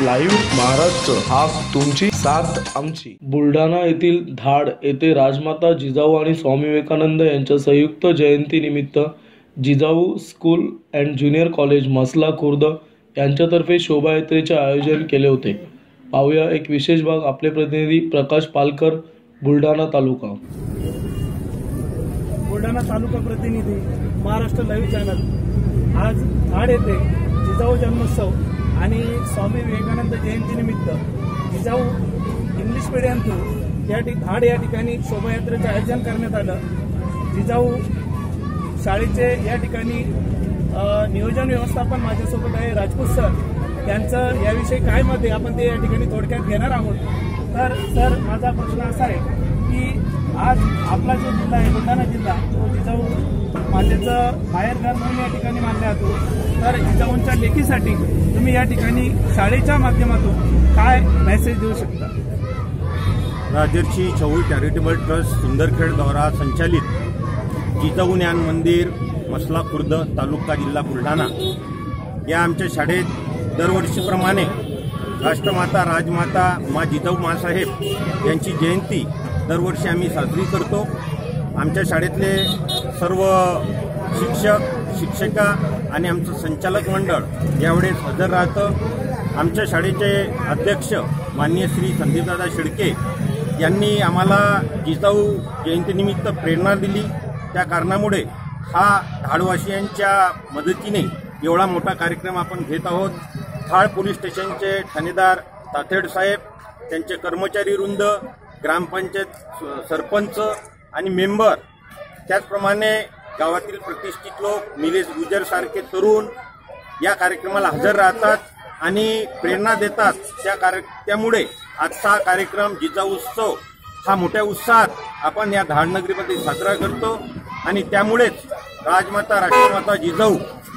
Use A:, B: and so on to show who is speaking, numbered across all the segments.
A: Live Maharashtra हा तुमची साथ आमची. बुलढाणा येथील धाड येथे राजमाता जिजाऊ आणि स्वामी विवेकानंद यांच्या संयुक्त जयंतीनिमित्त Jijau school and junior college Masla Khurd यांच्यातर्फे शोभायात्रेचे आयोजन केले होते. पाहूया एक विशेष भाग आपले प्रतिनिधी प्रकाश पालकर बुलढाणा तालुका.
B: बुलढाणा तालुका प्रतिनिधी महाराष्ट्र लाईव्ह चॅनल. आज धाड येथे जिजाऊ जन्मोत्सव आणि स्वामी विवेकानंद जयंतीनिमित्त जिजाऊ इंग्लिश मीडियम थ्रू या धाड या ठिकाणी शोभायात्रेचं आयोजन करण्यात आलं. जिजाऊ शाळेचे या ठिकाणी नियोजन व्यवस्थापन माझ्यासोबत आहे राजपूत सर. त्यांचं याविषयी काय मत आहे आपण ते या ठिकाणी थोडक्यात घेणार आहोत. तर सर माझा प्रश्न असा आहे की आज आपला जो जिल्हा आहे बुलढाणा जिल्हा तो जिजाऊ बाहेर बाहेरघर म्हणून या ठिकाणी मानला जातो तर जिजाऊंच्या लेखीसाठी तुम्ही या ठिकाणी शाळेच्या माध्यमातून काय मेसेज देऊ शकता?
C: राजर्षी छऊ चॅरिटेबल ट्रस्ट सुंदरखेड द्वारा संचालित. जिजाऊ ज्ञान मंदिर मसला खुर्द तालुका जिल्हा बुलढाणा. या आमच्या शाळेत दरवर्षीप्रमाणे राष्ट्रमाता राजमाता मा जिजाऊ मासाहेब यांची जयंती दरवर्षी आम्ही साजरी करतो. आमच्या शाळेतले सर्व शिक्षक शिक्षिका आणि आमचं संचालक मंडळ यावेळेस हजर राहतं. आमच्या शाळेचे अध्यक्ष माननीय श्री संदीपदादा शिडके यांनी आम्हाला जिजाऊ जयंतीनिमित्त प्रेरणा दिली. त्या कारणामुळे हा धाडवासियांच्या मदतीने एवढा मोठा कार्यक्रम आपण घेत आहोत. थाळ पोलीस स्टेशनचे ठाणेदार ताथेड साहेब त्यांचे कर्मचारी वृंद ग्रामपंचायत स- सरपंच आणि मेंबर. त्याचप्रमाणे गावातील प्रतिष्ठित लोक निलेश गुजर सारखे तरुण या कार्यक्रमाला हजर राहतात आणि प्रेरणा देतात. त्या कार्य त्यामुळे आजचा हा कार्यक्रम जिजाऊ उत्सव हा मोठ्या उत्साहात आपण या धाडनगरीमध्ये साजरा करतो. आणि त्यामुळेच राजमाता राष्ट्रमाता जिजाऊ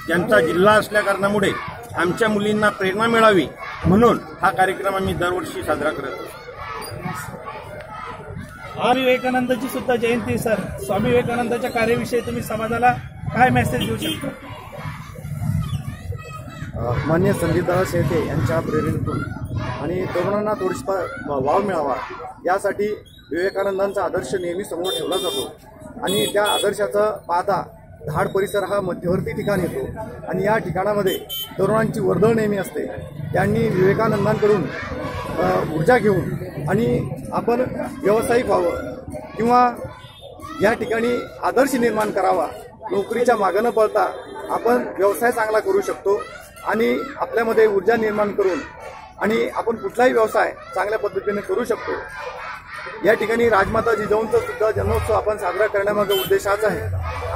C: यांचा जिल्हा असल्या कारणामुळे आमच्या मुलींना प्रेरणा मिळावी म्हणून हा कार्यक्रम आम्ही दरवर्षी साजरा करत असतो.
B: स्वामी विवेकानंदाची सुद्धा जयंती सर. स्वामी विवेकानंदाच्या कार्याविषयी तुम्ही समाजाला काय मेसेज देऊ शकता?
D: मान्य संदीपदादा शेटे यांच्या प्रेरणेतून आणि तरुणांना थोडीशी वाव मिळावा. यासाठी विवेकानंदांचा आदर्श नेहमी समोर ठेवला जातो. आणि त्या आदर्शाचा पाहता धाड परिसर हा मध्यवर्ती ठिकाण येतो. आणि या ठिकाणामध्ये तरुणांची वर्दळ नेहमी असते. त्यांनी विवेकानंदांकडून ऊर्जा घेऊन आणि आपण व्यावसायिक व्हावं किंवा या ठिकाणी आदर्श निर्माण करावा नोकरीच्या मागं न पळता आपण व्यवसाय चांगला करू शकतो आणि आपल्यामध्ये ऊर्जा निर्माण करून आणि आपण कुठलाही व्यवसाय चांगल्या पद्धतीने करू शकतो. या ठिकाणी राजमाता जिजाऊंचा सुद्धा जन्मोत्सव आपण साजरा करण्यामागे उद्देश हाच आहे.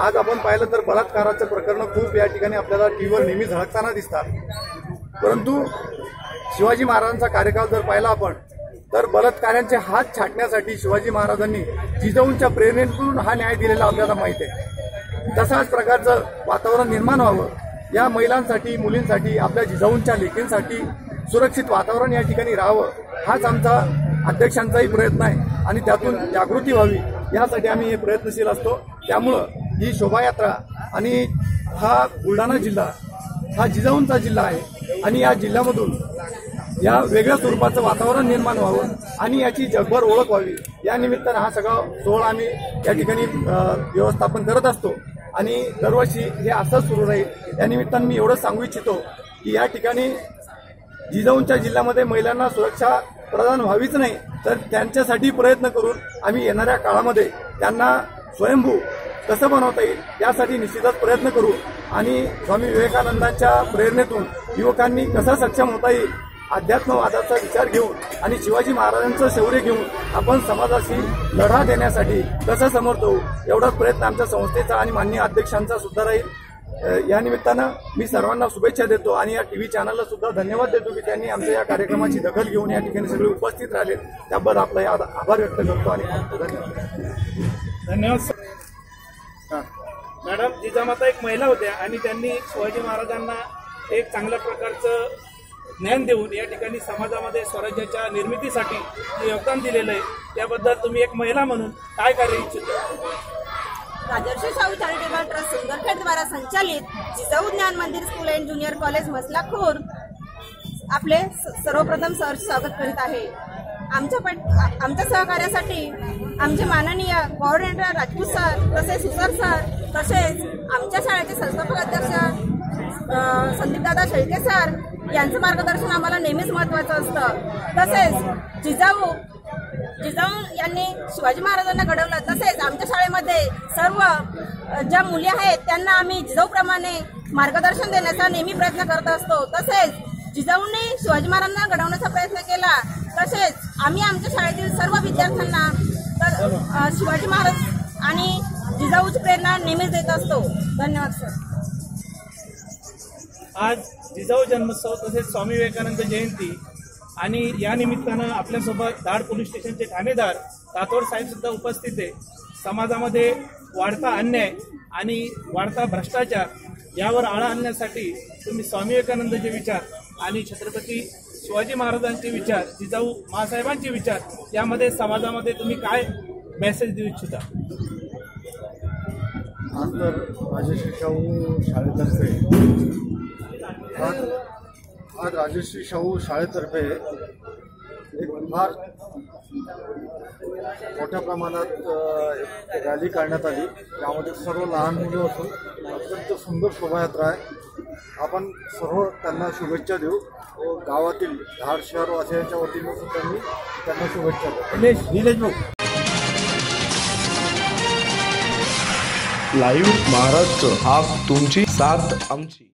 D: आज आपण पाहिलं तर बलात्काराचं प्रकरण खूप या ठिकाणी आपल्याला टीव्हीवर नेहमी झळकताना दिसतात. परंतु शिवाजी महाराजांचा कार्यकाळ जर पाहिला आपण तर बलात्कारांचे हात छाटण्यासाठी शिवाजी महाराजांनी जिजाऊंच्या प्रेरणेतून हा न्याय दिलेला आपल्याला माहिती आहे. तसाच प्रकारचं वातावरण निर्माण व्हावं. या महिलांसाठी मुलींसाठी आपल्या जिजाऊंच्या लेखींसाठी सुरक्षित वातावरण या ठिकाणी राहावं. हाच आमचा अध्यक्षांचाही प्रयत्न आहे आणि त्यातून जागृती व्हावी यासाठी आम्ही हे प्रयत्नशील असतो. त्यामुळं ही शोभायात्रा आणि हा बुलढाणा जिल्हा हा जिजाऊंचा जिल्हा आहे आणि या जिल्ह्यामधून या वेगळ्या स्वरूपाचं वातावरण निर्माण व्हावं आणि याची जगभर ओळख व्हावी. या निमित्तानं हा सगळा सोहळा आम्ही या ठिकाणी व्यवस्थापन करत असतो. आणि दरवर्षी हे असंच सुरू राहील. या निमित्तानं मी एवढं सांगू इच्छितो की या ठिकाणी जिजाऊंच्या जिल्ह्यामध्ये महिलांना सुरक्षा प्रदान व्हावीच नाही तर त्यांच्यासाठी प्रयत्न करून आम्ही येणाऱ्या काळामध्ये त्यांना स्वयंभू कसं बनवता येईल यासाठी निश्चितच प्रयत्न करू. आणि स्वामी विवेकानंदांच्या प्रेरणेतून युवकांनी कसं सक्षम होता येईल अध्यात्मवादाचा विचार घेऊन आणि शिवाजी महाराजांचं शौर्य घेऊन आपण समाजाशी लढा देण्यासाठी कसं समर्थ होऊ एवढाच प्रयत्न आमच्या संस्थेचा आणि मान्य अध्यक्षांचा सुद्धा राहील. या निमित्तानं मी सर्वांना शुभेच्छा देतो आणि या टीव्ही चॅनलला सुद्धा धन्यवाद देतो की त्यांनी आमच्या या कार्यक्रमाची दखल घेऊन या ठिकाणी सगळे उपस्थित राहिले. त्याबद्दल आपला आभार व्यक्त करतो आणि धन्यवाद.
B: धन्यवाद सर. मॅडम जिजामाता एक महिला होत्या आणि त्यांनी शिवाजी महाराजांना एक चांगल्या प्रकारचं ज्ञान देऊन या ठिकाणी समाजामध्ये स्वराज्याच्या निर्मितीसाठी जे योगदान दिलेलं आहे. त्याबद्दल तुम्ही एक महिला म्हणून काय कार्य इच्छिता?
E: राजर्षी शाहू चॅरिटेबल ट्रस्ट सुंदरखेड द्वारा संचालित Jijau Dnyan Mandir school and junior college Masla Khurd आपले सर्वप्रथम सर स्वागत करीत आहे. आमच्या पट आमच्या सहकार्यासाठी आमचे माननीय कोऑर्डिनेटर राजपूत सर तसेच सुसर सर तसेच आमच्या शाळेचे संस्थापक अध्यक्ष संदीपदादा शेळके सर यांचं मार्गदर्शन आम्हाला नेहमीच महत्वाचं असतं. तसेच जिजाऊ जिजाऊ यांनी शिवाजी महाराजांना घडवलं. तसेच आमच्या शाळेमध्ये सर्व ज्या मुली आहेत त्यांना आम्ही जिजाऊप्रमाणे मार्गदर्शन देण्याचा नेहमी प्रयत्न करत असतो. तसेच जिजाऊंनी शिवाजी महाराजांना घडवण्याचा प्रयत्न केला. तसेच आम्ही आमच्या शाळेतील सर्व विद्यार्थ्यांना शिवाजी महाराज आणि जिजाऊची प्रेरणा नेहमीच देत असतो. धन्यवाद सर.
B: आज जिजाऊ जन्मोत्सव तसेच स्वामी विवेकानंद जयंती आणि या निमित्तानं आपल्यासोबत धाड पोलीस स्टेशनचे ठाणेदार राठोड साहेब सुद्धा उपस्थित आहे. समाजामध्ये वाढता अन्याय आणि वाढता भ्रष्टाचार यावर आळा आणण्यासाठी तुम्ही स्वामी विवेकानंदचे विचार आणि छत्रपती शिवाजी महाराजांचे विचार जिजाऊ महासाहेबांचे विचार यामध्ये समाजामध्ये तुम्ही काय मेसेज देऊ इच्छिता?
D: आज तर माझ्या शिक्षाऊ शाळेतर्फे आज आज राजश्री शाहू शाळेतर्फे एक फार मोठ्या प्रमाणात रॅली काढण्यात आली. त्यामध्ये सर्व लहान मुलं असून अत्यंत सुंदर शोभायात्रा आहे. आपण सर्व त्यांना शुभेच्छा देऊ. व गावातील धाड शहरवासियांच्या वतीनं सुद्धा मी त्यांना शुभेच्छा देऊ
B: निलेश निलेश भाऊ.
A: लाईव्ह महाराष्ट्र हाफ तुमची साथ आमची.